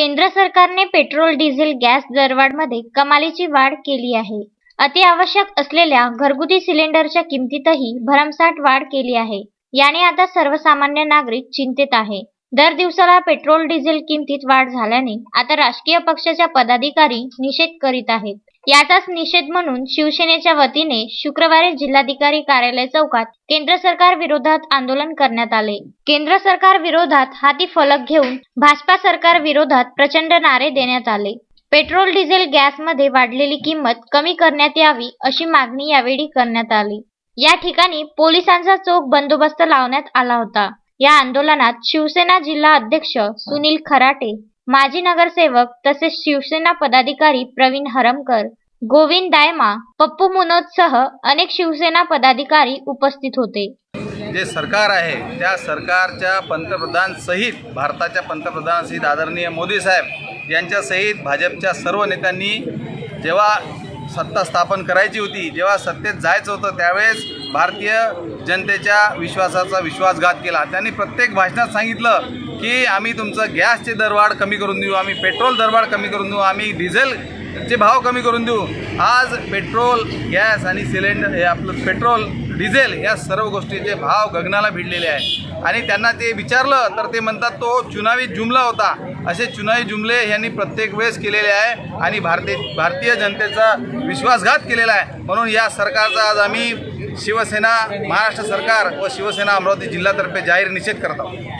केंद्र सरकारने petrol diesel gas दरवाढमध्ये कमालीची वाढ केली आहे. अतिआवश्यक असलेल्या घरगुती सिलेंडरच्या किमतीतही भरमसाठ वाढ केली आहे. याने आता सर्वसामान्य नागरिक चिंतेत आहे. दर दिवसाला पेट्रोल डिझेल किमतीत वाढ झाल्याने आता राजकीय पक्षाच्या पदाधिकारी निषेध करीत आहेत. याचाच निषेध म्हणून शिवसेनेच्या वतीने शुक्रवारी जिल्हाधिकारी कार्यालय चौकात केंद्र सरकार विरोधात आंदोलन करण्यात आले. केंद्र सरकार विरोधात हाती फलक घेऊन भाजपा सरकार विरोधात प्रचंड नारे देण्यात आले. पेट्रोल डिझेल गॅसमध्ये वाढलेली किंमत कमी करण्यात यावी अशी मागणी यावेळी करण्यात आली. या ठिकाणी पोलिसांचा चोख बंदोबस्त लावण्यात आला होता. या आंदोलनात शिवसेना जिल्हा अध्यक्ष सुनील खराटे माजी नगरसेवक तसेच शिवसेना पदाधिकारी प्रवीण हरमकर गोविंद दायमा पप्पू मुनोदसह अनेक शिवसेना पदाधिकारी उपस्थित होते. जे सरकार आहे त्या सरकारच्या पंतप्रधान सहित भारताच्या पंतप्रधान सहित आदरणीय मोदी साहेब यांच्यासहित भाजपच्या सर्व नेत्यांनी जेव्हा सत्ता स्थापन करायची होती जेव्हा सत्तेत जायचं होतं त्यावेळेस भारतीय जनतेच्या विश्वासाचा विश्वासघात केला. त्यांनी प्रत्येक भाषणात सांगितलं की आम्ही तुमचं गॅसचे दरवाढ कमी करून देऊ आम्ही पेट्रोल दरवाढ कमी करून देऊ आम्ही डिझेलचे भाव कमी करून देऊ. आज पेट्रोल गॅस आणि सिलेंडर हे आपलं पेट्रोल डिझेल या सर्व गोष्टीचे भाव गगनाला भिडलेले आहे. आणि त्यांना ते विचारलं तर ते म्हणतात तो चुनावी जुमला होता. असे चुनावी जुमले यांनी प्रत्येक वेळेस केलेले आहे आणि भारतीय भारतीय जनतेचा विश्वासघात केलेला आहे. म्हणून या सरकारचा आज आम्ही शिवसेना महाराष्ट्र सरकार व शिवसेना अमरावती जिल्ह्यातर्फे जाहीर निषेध करत आहोत.